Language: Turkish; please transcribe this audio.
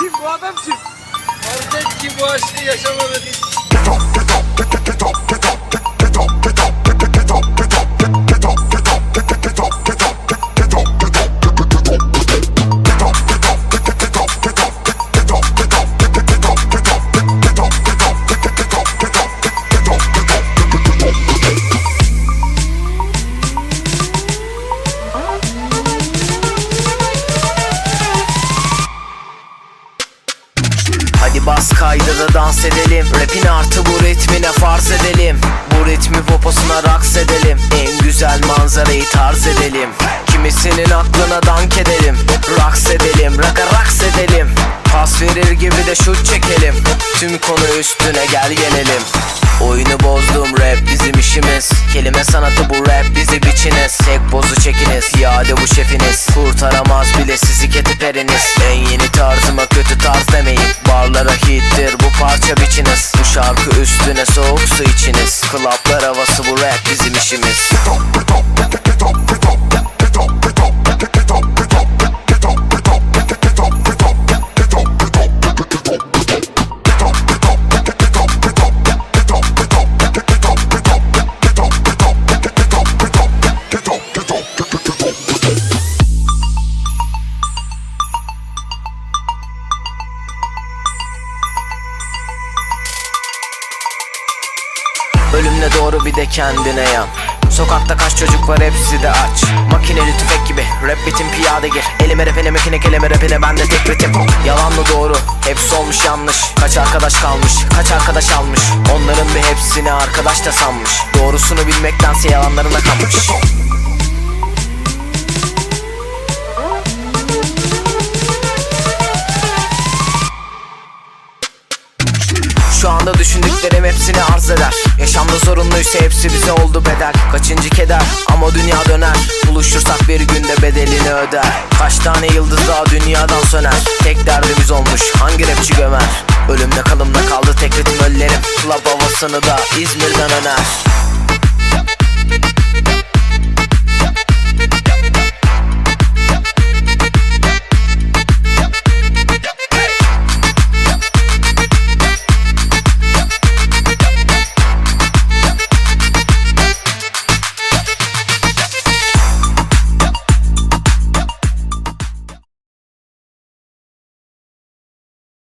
Bu adam kim? Et ki bu aşkı yaşamadı Hadi bas kayda da dans edelim. Rapin artı bu ritmine farz edelim. Bu ritmi poposuna raks edelim. En güzel manzarayı tarz edelim. Kimisinin aklına dank edelim. Raks edelim, raka raks edelim. Pas verir gibi de şut çekelim. Tüm konu üstüne gel gelelim Oyunu bozdum rap bizim işimiz. Kelime sanatı bu rap bizi biçiniz Tek bozu çekiniz piyade bu şefiniz. Kurtaramaz bile sizi ketiperiniz En yeni tarzıma kötü tarz demeyin. Barlara hittir bu parça biçiniz. Bu şarkı üstüne soğuk su içiniz. Klaplar havası bu rap bizim işimiz Ölümle doğru bir de kendine yan Sokakta kaç çocuk var hepsi de aç. Makineli tüfek gibi rap bitim piyade gir. Elime rapine makine kelime rapine bende tek ritim Yalanla doğru? Hepsi olmuş yanlış. Kaç arkadaş kalmış? Kaç arkadaş almış? Onların bir hepsini arkadaş da sanmış. Doğrusunu bilmektense yalanlarına kanmış Şu anda düşündüklerim hepsini arz eder. Yaşamda zorunluysa hepsi bize oldu bedel. Kaçıncı keder? Ama dünya döner. Buluşursak bir günde bedelini öder. Kaç tane yıldız daha dünyadan söner? Tek derdimiz olmuş. Hangi rapçi gömer? Ölümle kalımla kaldı tek ritim öllerim Club havasını da İzmir'den öner